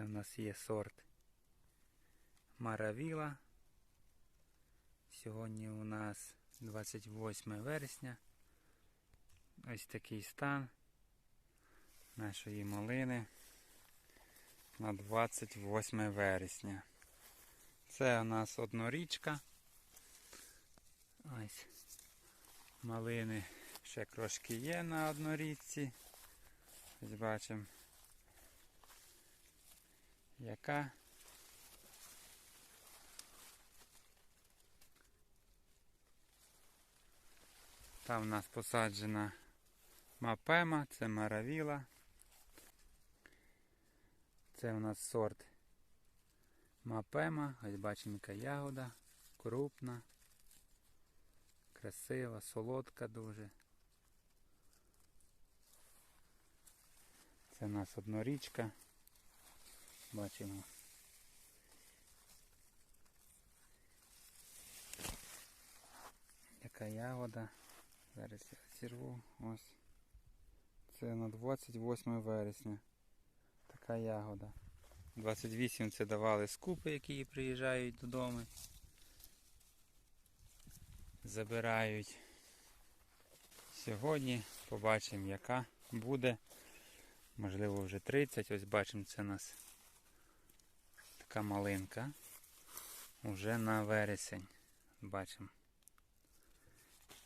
Це у нас є сорт Маравіла. Сьогодні у нас 28 вересня. Ось такий стан нашої малини на 28 вересня. Це у нас однорічка. Ось малини ще трошки є на однорічці. Ось бачимо, яка Там у нас посаджена мапема, це маравіла. Це у нас сорт мапема. Ось бачимо, яка ягода, крупна, красива, солодка дуже. Це у нас однорічка. Бачимо. Яка ягода. Зараз я зірву. Ось. Це на 28 вересня. Така ягода. 28 це давали скупи, які приїжджають додому. Забирають. Сьогодні побачимо, яка буде. Можливо вже 30. Ось бачимо, це у нас така малинка. Уже на вересень. Бачимо.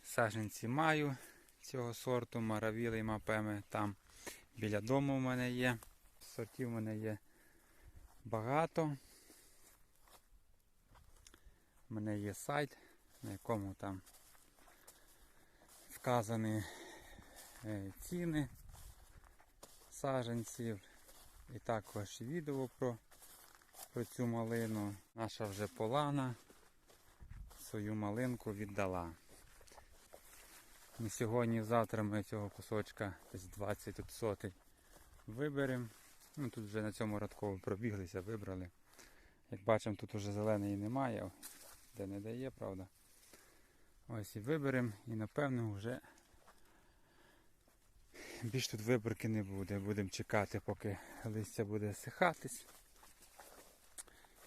Саженці маю цього сорту, маравіли і мапеми. Там біля дому в мене є. Сортів в мене є багато. У мене є сайт, на якому там вказані е, ціни саженців. І також відео про, про цю малину. Наша вже полана свою малинку віддала. І сьогодні, завтра ми цього кусочка десь 20 тут сотень виберемо. Ну, тут вже на цьому радково пробіглися, вибрали. Як бачимо, тут вже зеленої немає, де не дає, правда. Ось і виберемо і напевно вже більш тут виборки не буде. Будемо чекати, поки листя буде сихатись.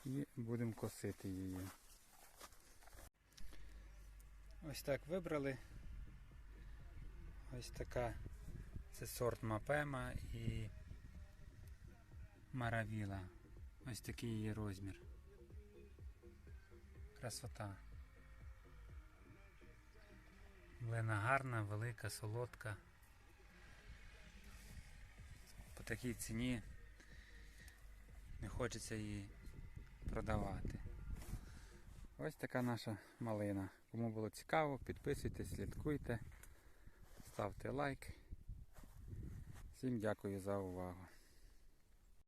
І будемо косити її. Ось так вибрали. Ось така це сорт мапема і маравіла. Ось такий її розмір. Красота. Млина гарна, велика, солодка. По такій ціні не хочеться її продавати. Ось така наша малина. Кому було цікаво, підписуйтесь, слідкуйте. Ставте лайк. Всім дякую за увагу.